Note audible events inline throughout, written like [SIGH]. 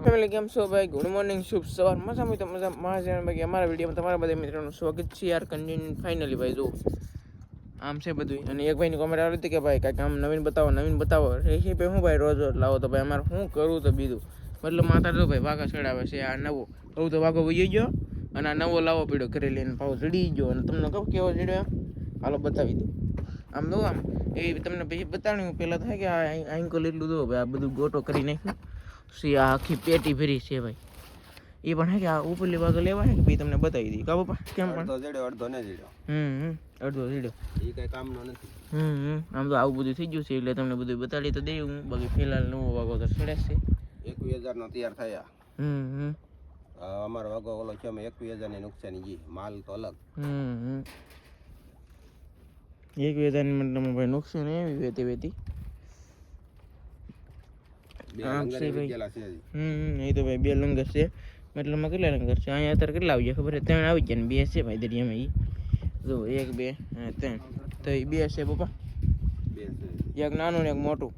Family કેમ છો ભાઈ? ગુડ મોર્નિંગ શુભ સવાર. મજા મજા મજા મહાજન ભાઈ. અમારા વિડીયોમાં તમારા બધા મિત્રોનું સ્વાગત છે યાર કન્ટિન્યુ ફાઇનલી ભાઈ જો આમ છે બધું અને એક ભાઈની કોમેન્ટ આવી હતી કે ભાઈ, કાંઈક આમ નવીન બતાવો નવીન બતાવો. રેસીપી હું, ભાઈ રોજ રોજ લાવો તો ભાઈ, અમારે શું કરવું તો બીજું? મતલબ માતા તો ભાઈ વાઘા ચડાવે છે. આ નવો કહું તો વાઘો વહી ગયો અને આ નવો લાવો પીડો કરી લઈને. ભાવ ચડી ગયો. અને તમને કહું કેવો એમ? હાલો, બતાવી દઉં. આમ દઉં આમ. એ તમને પછી બતાવ્યું પહેલાં થાય કે આ આંકલ એટલું દો ભાઈ, આ બધું ગોટો કરી નાખ્યું. સી આ આખી પેટી ભરી છે ભાઈ. એ પણ હે કે આ ઉપરલી ભાગ લેવા ને ભાઈ તમને બતાવી દઈ કા બાપા કેમ પણ? અડધો જડ્યો અડધો ને જડ્યો હમ અડધો જડ્યો એ કઈ કામનો નથી. હમ આમ તો આવું બધું થઈ ગયું છે એટલે તમને બધું બતાડી તો દઈ હું. બાકી ફિલહાલ નવો વાગો તો છેડે છે. એકવીસ હજાર નો તૈયાર થયા. હમ હમ. અમારો વાગો ઓલો છે અમે એકવીસ હજારની નુકસાની ગઈ માલ તો અલગ. હમ હમ. હજારની મતલબ ભાઈ નુકસાન એવી વેતી વેતી બે આમ લંગરે છે ભાઈ. વિકેલા છે હજી. હમ એ તો ભાઈ બે લંગર છે. મતલબમાં કેટલા લંગર છે? અહીંયા અત્યારે કેટલા આવી ગયા? ખબર છે? ત્રણ આવી ગયા ને બે છે ભાઈ દરિયામાં જો એક બે ત્રણ. તો એ બે છે પપ્પા. એક નાનું ને એક મોટું.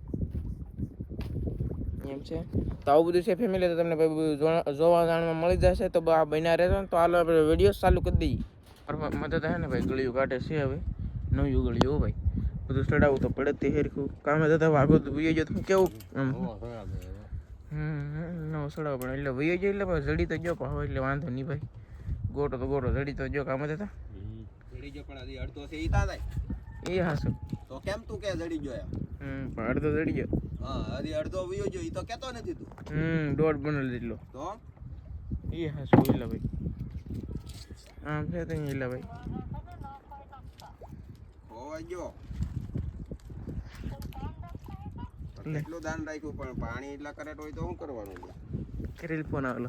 એમ છે? તો આવું બધું છે ફેમિલી તો તમને ભાઈ બધું જોવા- જાણવા મળી જશે. તો આ બન્યા રહેશે ને તો હાલો આપણે વીડિયો ચાલુ કરી દઈએ. મદદ હે ને ભાઈ ગળિયું કાઢે છે હવે. નવું ગળિયું ભાઈ. બધું ચડાવવું તો પડે તે હેરખું. કામે જતા વાગો તો ભૂઈ ગયો તો કેવું? આમ હમ સડાવો પણ એટલે વહી જાય એટલે ભાઈ જડી તો જો પણ એટલે વાંધો નહીં ભાઈ. ગોટો તો ગોટો જડી તો જો કામ થતા જડી ગયો પણ હજી અડધો છે ઈ તા થાય એ હાસું. તો કેમ તું કે જડી ગયો હમ પણ અડધો જડી ગયો. હા હજી અડધો વયો ગયો ઈ તો કેતો નથી તું. હમ દોઢ બનેલ જેટલો. તો? એ હાસું એટલે ભાઈ. આમ છે તો એટલે ભાઈ. ખોવાઈ ગયો. પણ લે. કેટલું દાન રાખ્યું? પણ પાણી એટલા કરેટ હોય તો શું કરવાનું? કરેલ ફોન આવેલો.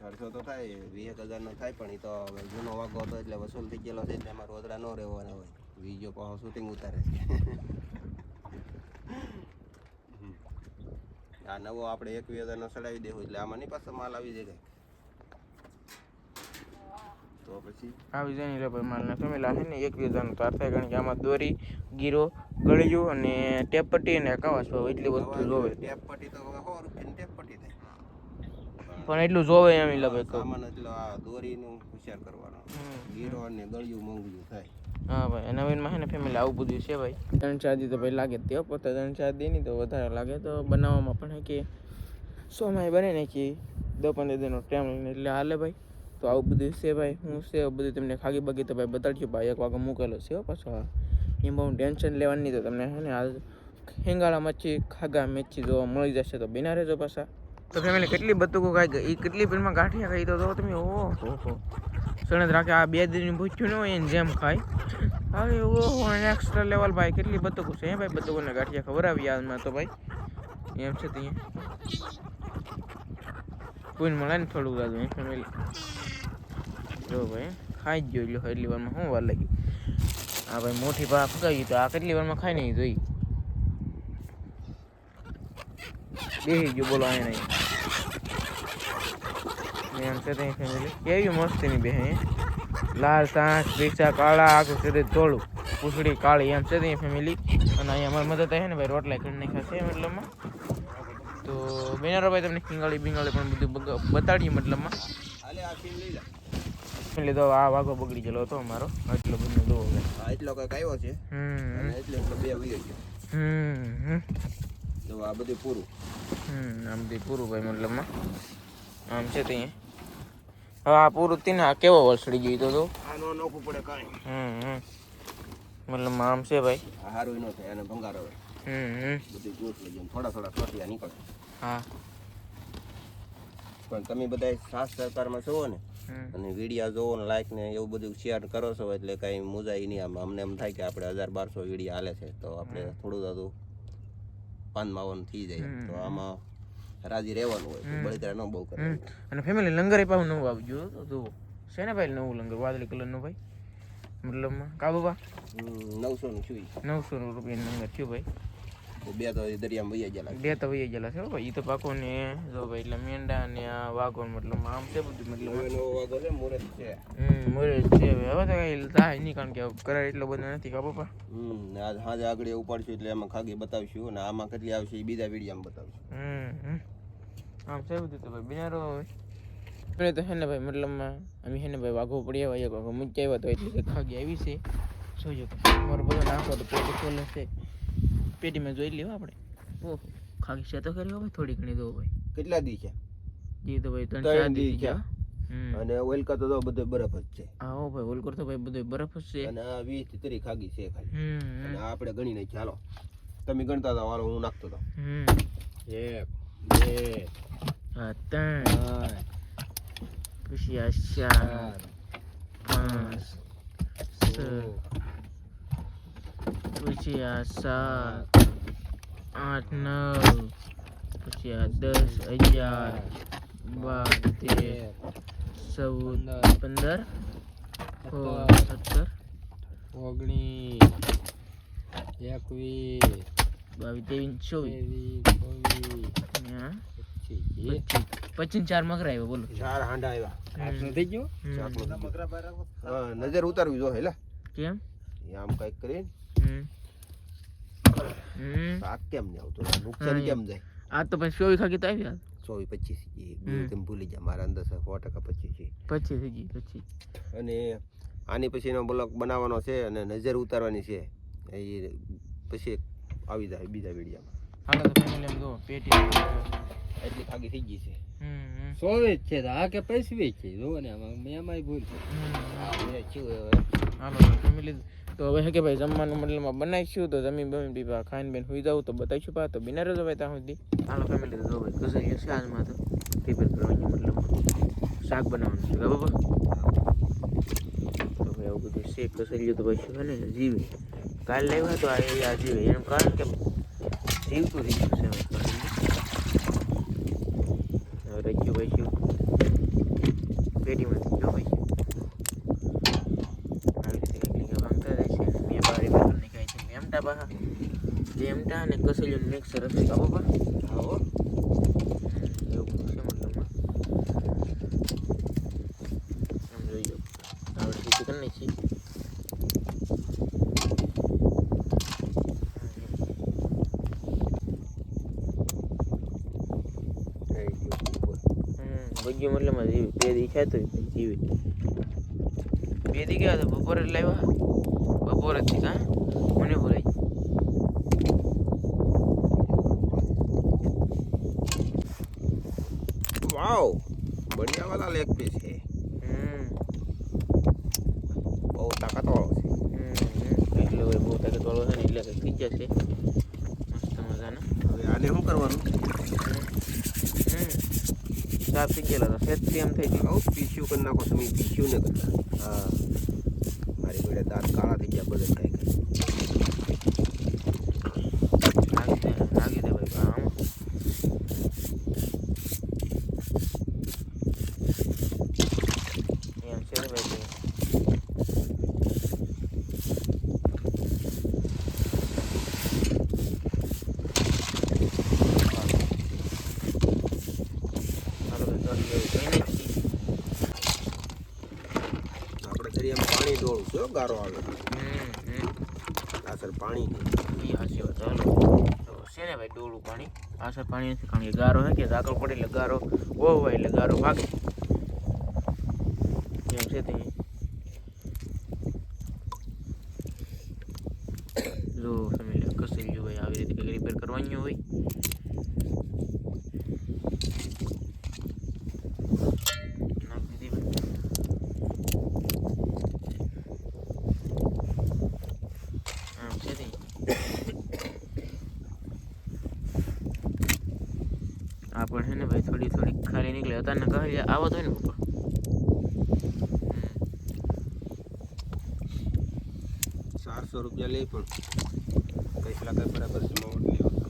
ખર્ચો તો થાય વીસ હજાર નો થાય પણ એ તો જૂનો વાગો હતો એટલે વસૂલ થઈ ગયેલો છે એટલે એમાં રોદડા ન રહેવાના હોય વીજો પાછો શૂટિંગ ઉતારે છે. [LAUGHS] આ નવો આપણે એકવીસ હજાર નો ચડાવી દેવું એટલે આમાં નહીં પાછો માલ આવી જાય. તો પછી આવી જાય ને એટલે ભાઈ માલના ફેમિલા છે ને એક બીજાનું તાર થાય કારણ કે આમાં દોરી ગીરો ગળિયું અને ટેપપટ્ટી અને કવાસ ભાવ એટલી વસ્તુ જોવે. ટેપ પટ્ટી તો હવે સો રૂપિયાની ટેપ થાય. પણ એટલું જોવે એમ એટલે ભાઈ સામાન એટલે આ દોરીનું હોશિયાર કરવાનો. ગીરો અને ગળ્યું મોંઘું થાય. હા ભાઈ નવીનમાં છે ને ફેમિલી આવું બધું છે ભાઈ. ત્રણ ચાર દી તો ભાઈ લાગે જ તે પોતે ત્રણ ચાર દી નહીં તો વધારે લાગે. તો બનાવવામાં પણ હે કે સો માં બને કે દસ પંદર દિનનો ટાઈમ એટલે હાલે ભાઈ. તો આવું બધું છે ભાઈ, હું છે બધું તમને ખાગી બાગી તો ભાઈ બતાડજો ભાઈ એક વાગે મૂકેલો છે પાછો હા એમ બહુ ટેન્શન લેવાની તો તમને હે ને આ હેંગાળા મચ્છી ખાગા મેચી જોવા મળી જશે તો બિના રહેજો પાછા. તો ફેમિલી કેટલી બતુકો ખાઈ ગઈ? એ કેટલી ફિલ્મમાં ગાંઠિયા ખાઈ તો તમે? ઓહો સણદ રાખે આ બે દિન ભૂખ્યું ન હોય એને જેમ ખાય. હવે ઓહો એક્સ્ટ્રા લેવલ ભાઈ, કેટલી બતુકો છે ભાઈ બતુકોને ગાંઠિયા? ખબર આવી આમાં તો ભાઈ. એમ છે ત્યાં કોઈને મળે ને થોડું દાદું એ ફેમિલી જો ભાઈ ખાઈ જ ગયો એટલે એટલી વારમાં શું વાર લાગી? હા ભાઈ મોટી ભા ફગાવી તો આ કેટલી વારમાં ખાઈ નહીં જોઈ? બેસી ગયો બોલો અહીંયા નહીં. એમ છે ત્યાં ફેમિલી કેવી મસ્તીની બે હે? લાલ સાંસ રીક્ષા કાળા, આખું શરીર પૂછડી કાળી, એમ છે ફેમિલી અને અહીંયા અમારી મદદ છે ને ભાઈ, રોટલા કરી નાખ્યા છે મતલબમાં. તો બેનારો ભાઈ તમને કિંગાળી બિંગાળી પણ બધું બતાડીએ મતલબમાં. એટલે તો આ વાઘો બગડી ગયેલો હતો અમારો. એટલો બધો દો હવે એટલો કંઈક આવ્યો છે. હમ એટલે એટલો બે વયો ગયો. હમ જો આ બધું પૂરું. હમ આમ બધું પૂરું ભાઈ મતલબમાં. આમ છે ત્યાં હવે આ પૂરું તીને આ કેવો વલસડી ગયો તો તો નોખું પડે કાંઈ. હમ હમ. મતલબમાં આમ છે ભાઈ. આ હારું ન થાય અને ભંગાર આવે. હમ હમ. બધી ગોઠ લઈ જાય થોડા થોડા કટિયા નીકળે. હા. પણ તમે બધા સાસ સરકારમાં છો ને અને વિડીયા જોવો ને લાઈક ને એવું બધું શેર કરો છો એટલે કઈ મુજાઈ નહીં આમ. અમને એમ થાય કે આપણે હજાર બારસો વિડીયા હાલે છે તો આપણે થોડું થોડું પાન માવાનું થઈ જાય. તો આમાં રાજી રહેવાનું હોય બળતરા ન બહુ કરે. અને ફેમિલી લંગર એ પાછું નવું આવજો. તો જુઓ. છે ને ભાઈ નવું લંગર? વાદળી કલરનું ભાઈ? મતલબ કા બાબા નવસો નું થયું. નવસો રૂપિયા લંગર થયું ભાઈ. બે તો દરિયામાં વહી ગયેલા બે તો વહી ગયેલા છે ભાઈ તો પાકો ને જો ભાઈ એટલે મેંડા ને આ વાઘો મતલબ આમ છે બધું મતલબ નવો વાગો છે મુરત છે હમ મોરે છે હવે તો કઈ થાય નહીં કારણ કે કરાર એટલો બધો નથી કા પપ્પા હમ આજ સાંજે આગળ ઉપાડશું એટલે એમાં ખાગી બતાવશું અને આમાં કેટલી આવશે એ બીજા વિડીયામાં બતાવશું હમ. આમ છે બધું તો ભાઈ બિનારો આપણે તો હે ને ભાઈ મતલબમાં અમે હે ને ભાઈ વાઘો પડી આવ્યા વાઘો મૂકી આવ્યા તો એટલે ખાગી આવી છે જોજો મારો બધો નાખો તો પેટી ખોલે છે પેટીમાં જોઈ લેવા આપણે. ઓહો ખાગી છે તો કરી ભાઈ થોડી ઘણી દો ભાઈ. કેટલા દી છે? જી તો ભાઈ ત્રણ ચાર દી છે. અને ઓઇલકા તો તો બધો બરફ જ છે. હા ભાઈ ઓઇલ કરતો ભાઈ બધો બરફ જ છે. અને આ વીસથી ત્રીસ ખાગી છે ખાલી. અને આપણે ગણી નાખી ચાલો તમે ગણતા હતા વાળો હું નાખતો હતો હમ. એક બે હા ત્રણ. પછી આ ચાર પાંચ છ પછી આ સાત આઠ નવ પછી આ દસ અગિયાર બાર તેર ચૌદ પંદર સત્તર ઓગણીસ એકવીસ બાવીસ ત્રેવીસ ચોવીસ. પચીસ પચીસ. ચાર મકરા આવ્યો બોલો. ચાર હાંડા આવ્યા. થઈ ગયો? હા નજર ઉતારવી જો હેલા કેમ? આમ કંઈક કરી હમ. હમ. આ કેમ નહીં આવતો? નુકસાન કેમ જાય? આ તો પછી ચોવીસ ખાકી તો આવ્યા ચોવીસ પચીસ. તમે ભૂલી જાય મારા અંદર સો ટકા પચીસ છે. પચીસ પચીસ. અને આની પછીનો બ્લોક બનાવવાનો છે અને નજર ઉતારવાની છે. એ પછી આવી જાય બીજા વિડીયામાં. હાલો તો ફેમિલી એમ જો પેટી એટલી ખાગી થઈ ગઈ છે. હમ હમ. ચોવીસ છે આ કે પૈસવી છે જુઓ ને આમાં મેં એમાંય ભૂલ છે. હાલો ફેમિલી તો હવે કે ભાઈ જમવાનું મતલબમાં બનાવીશું, તો જમી બમી પીવા ખાઈને બેન સુઈ જાવ તો બતાવીશું પા, તો બિના રહેજો ભાઈ ત્યાં સુધી. હાલો ફેમિલી તો ભાઈ ગઝલિયો છે આજમાં તો. પ્રિપેર કરવાની મતલબ. શાક બનાવવાનું છે, બરાબર? તો ભાઈ આવું બધું છે ગઝલિયો તો ભાઈ છે ને જીવે. કાલ લાવ્યા તો આ જીવે. એમ કારણ કે જીવતું થઈ ગયું છે હવે હવે રચ્યું ભાઈ શું પેટીમાંથી જો ભાઈ આવી રીતે કંઈક લીંગા ભાંગતા જાય છે અને બે બારી બાજુ નીકળે છે મેમટા અને કસેલીનું મિક્સર હશે કાબુ પર આવો એવું છે મતલબમાં આમ જોઈએ આપણે સીધી કરી જીવી. બે દી ખાતો જીવી. બે દી ગયા બપોરે લાવ્યા. બપોરે જ હા? મને બોલાય વાળા લેગ પીસ છે. હમ. બહુ તાકાતવાળો છે. હમ એટલે હવે બહુ તાકાત વાળો છે ને એટલે કંઈક થઈ જશે મસ્ત મજાના. હવે આને શું કરવાનું? હમ. સાફ થઈ ગયેલા હતા. સેજ એમ થઈ ગયું. પીસ્યું કરી નાખો તમે. પીસ્યું ને કરતા હા. મારી જોડે દાંત કાળા થઈ ગયા બધા થાય કઈ નાખી દે નાખી દે ભાઈ આમ એમ છે ને ભાઈ હાલો ભાઈ દસ જેવું કઈ નાખીએ આપણે દરિયામાં હો, ગારો આવે હમ હમ. આ પાણી નહીં એ વાત ચાલો તો છે ને ભાઈ ડોળું પાણી. આસર સર પાણી નથી કારણ કે ગારો હે કે ઝાકળ પડે એટલે ગારો હોય એટલે ગારો ભાગે એમ છે તે જો ફેમિલી કસેલી જો ભાઈ આવી રીતે કંઈક રિપેર કરવાની હોય નાખી દીધી ભાઈ આમ છે તે છે ને ભાઈ થોડી થોડી ખાલી નીકળે. અત્યારને કહે આવો તો ને પપ્પા. ચારસો રૂપિયા લે પણ કઈ કઈ બરાબર છે મોટ નહીં આવતો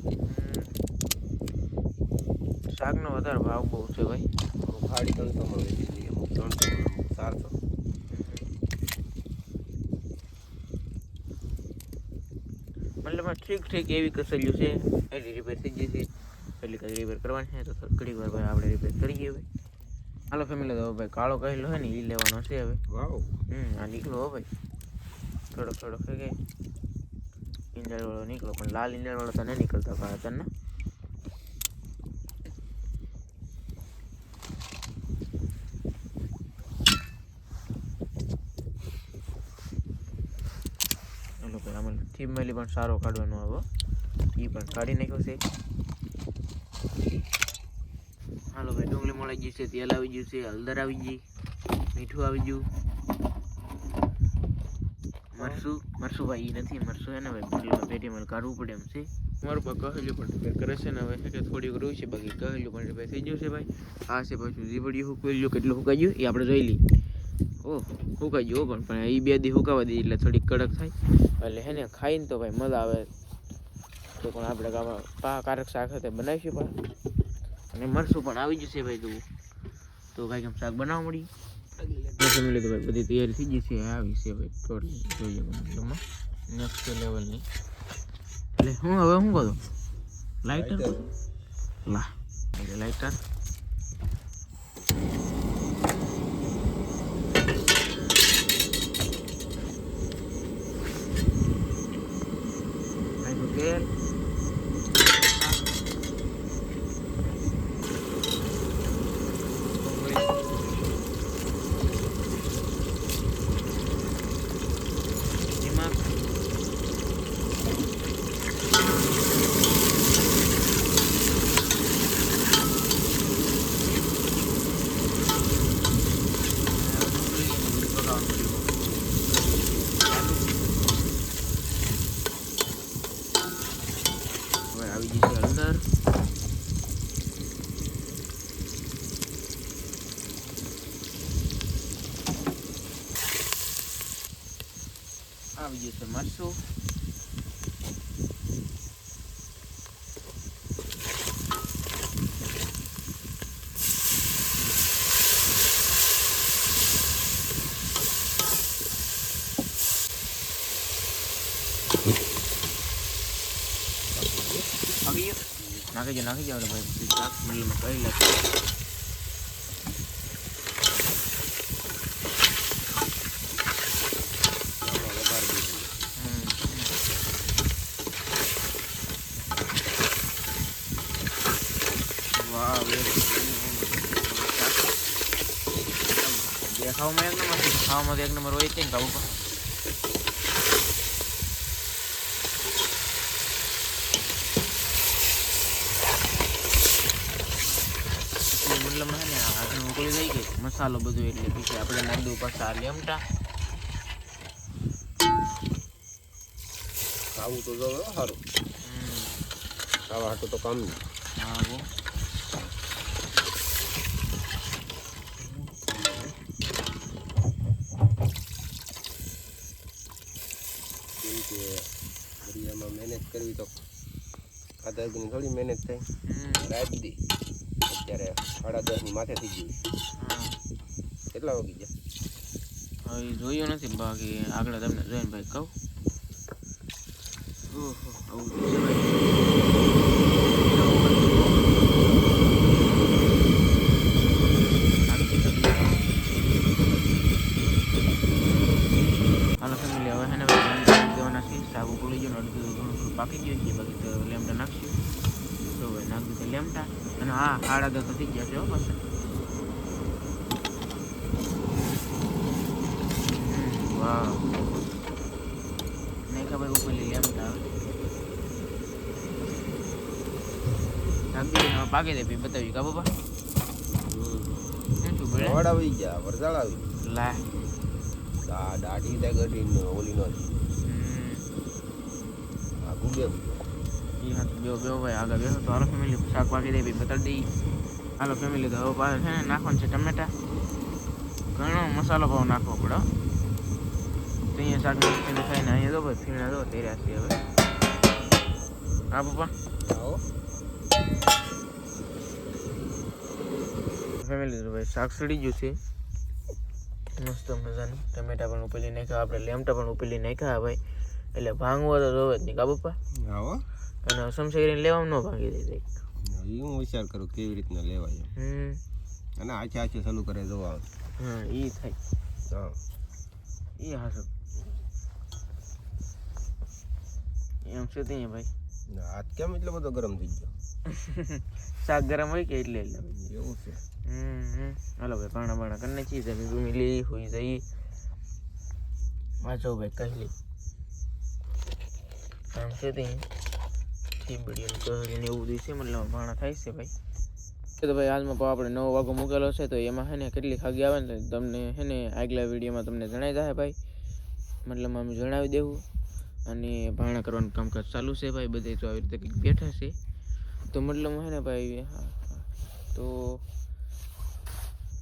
શાકનો વધારે ભાવ બહુ છે ભાઈ. સાડી ત્રણસો મળે દઈએ અમુક ત્રણસો અમુક ચારસો. મતલબ ઠીક ઠીક એવી કસેલ્યું છે. એની રિપેર થઈ છે એટલી કઈ રિપેર કરવાની છે તો ઘણી વાર ભાઈ આપણે રિપેર કરીએ હવે. હાલો ફેમિલી તો ભાઈ કાળો કહેલો હોય ને એ લેવાનો છે હવે. વાવ. હમ આ નીકળો ભાઈ. થોડો થોડો કે કે. વાળો નીકળો પણ લાલ ઇન્જર વાળો તો નહીં નીકળતો ભાઈ તને એનો ભાઈ મેલી પણ સારો કાઢવાનો આવો. એ પણ કાઢી નાખ્યો છે હાલો ભાઈ ડુંગળી મળી ગયું છે તેલ આવી ગયું છે હળદર આવી ગઈ મીઠું આવી ગયું. મરસું? મરસું ભાઈ નથી મરસું એને ભાઈ પેટીમાં કાઢવું પડે એમ છે. મારું પણ કહેલું પણ રિપેર કરે છે ને હવે કે થોડીક રહ્યું છે બાકી કહેલું પણ રિપેર થઈ ગયું છે ભાઈ. આ છે પાછું જીવડિયું હુકાઈ કેટલું હુકાઈ ગયું એ આપણે જોઈ લઈએ. ઓ હુકાઈ ગયું પણ પણ એ બે દી હુકાવા દઈએ એટલે થોડીક કડક થાય. એટલે હે ને ખાઈને તો ભાઈ મજા આવે. તો પણ આપણે ગામમાં પા કારક શાક સાથે બનાવીશું પણ. અને મરસું પણ આવી જશે ભાઈ તું. તો ભાઈ કેમ શાક બનાવવા મળી? ફેમિલી તો ભાઈ બધી તૈયારી થઈ ગઈ છે આવી છે ભાઈ ટોટલી જોઈએ મતલબમાં નેક્સ્ટ લેવલની એટલે હું હવે શું કહું લાઇટર લા એટલે લાઇટર તેલ Dimak. હવે આવી જશે હળદર આવી જશે મરચું નાખી ગયો નાખી જાઓ નાખી જાઓ ભાઈ શાક મતલબ કરી વાહ દેખાવમાં એક નંબર ખાવામાં એક નંબર હોય છે ને કાબુ પર એટલે મતલબ હે ને હાથમાં ઉકળી ગઈ. કે મસાલો બધો એટલે પછી આપણે નાખી દઉં પાછા લેમટા ખાવું તો જો સારું. ખાવા હાટું તો કામ નહીં હા એમાં મહેનત કરવી તો ખાધા થોડી મહેનત થાય. રાત દી. અત્યારે સાડા દસની માથે થઈ ગયું કેટલા વાગી ગયા? હવે જોયું નથી બાકી આગળ તમને જોઈને ભાઈ કહું. ઓહો આવું દસ તો થઈ ગયા છે હમ, વાહ. નહીં ખબર ઉપર આવે. નાખી દીધું હવે પાકી દે પછી બતાવી કા બળે વડ આવી ગયા વરસાદ આવી લા. આ દાઢી ત્યાં ગઢી ઓલી નો આ ગુબે ઈ હા બેહો બેહો ભાઈ આગળ બેહો. તો હાલો ફેમિલી શાક પાકી દે ભાઈ બતાડી દઈ. હાલો ફેમિલી તો હવે પાછળ છે ને નાખવાનું છે ટમેટા. ઘણો મસાલો ભાવ નાખવો પડે. તો અહીંયા શાક મસ્તીને ખાઈને અહીંયા તો ભાઈ ફીણા દો તેર્યા છે હવે. હા પપ્પા? ફેમિલી ભાઈ શાક સડી ગયું છે. મસ્ત મજાનું. ટમેટા પણ ઉપેલી નાખ્યા આપણે લેમટા પણ ઉપેલી નાખ્યા ભાઈ. એટલે ભાંગવો તો જોવે જ નહીં કા પપ્પા? અને સમસી કરીને લેવામાં ન ભાંગી દે કંઈક એ હું વિચાર કરું કેવી રીતના લેવાય એમ. હમ. અને આછે આછે ચાલુ કરે જોવા હા એ થાય. હા. એ હાસું એમ છે ત્યાં ભાઈ? હાથ કેમ એટલો બધો ગરમ થઈ ગયો? [LAUGHS] શાક ગરમ હોય કે એટલે એટલે એવું છે. હમ હાલો ભાઈ પાણા બાણા કરીને નાખીએ. જમી બમી લઈ હોઈ જઈ વાંચો ભાઈ કહી લઈ આમ છે તે ઠીબડીઓ કહી ને એવું દિવસે મતલબ ભાણા થાય છે ભાઈ. તો ભાઈ હાલમાં પાછો આપણે નવો વાગો મૂકેલો છે તો એમાં હે ને કેટલી ખાગી આવે ને તમને હે ને આગલા વિડીયોમાં તમને જણાવી જાય ભાઈ. મતલબ અમે જણાવી દેવું. અને ભાણા કરવાનું કામકાજ ચાલુ છે ભાઈ બધે તો આવી રીતે કંઈક બેઠા છે. તો મતલબ હે ને ભાઈ હા, હા. તો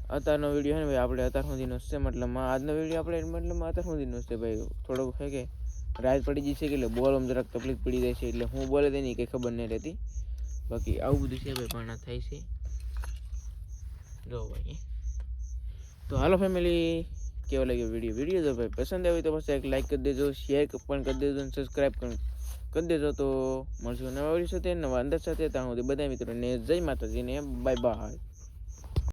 અત્યારનો વીડિયો છે ને ભાઈ આપણે અત્યાર સુધીનો છે મતલબ આજનો વીડિયો આપણે મતલબમાં અત્યાર સુધીનો છે ભાઈ થોડોક છે કે રાત પડી જશે એટલે બોલમાં જરાક તકલીફ પડી જાય છે એટલે હું બોલે તેની કંઈ ખબર નહીં રહેતી. બાકી આવું બધું છે ભાઈ, પણ થાય છે. જો ભાઈ તો હાલો ફેમિલી કેવો લાગ્યો વીડિયો વીડિયો જો ભાઈ પસંદ આવ્યો તો પછી એક લાઈક કરી દેજો શેર પણ કરી દેજો અને સબસ્ક્રાઈબ પણ કરી દેજો. તો મળશું નવા વીડિયો સાથે, નવા અંદર સાથે. ત્યાં સુધી બધા મિત્રોને જય માતાજીને બાય બાય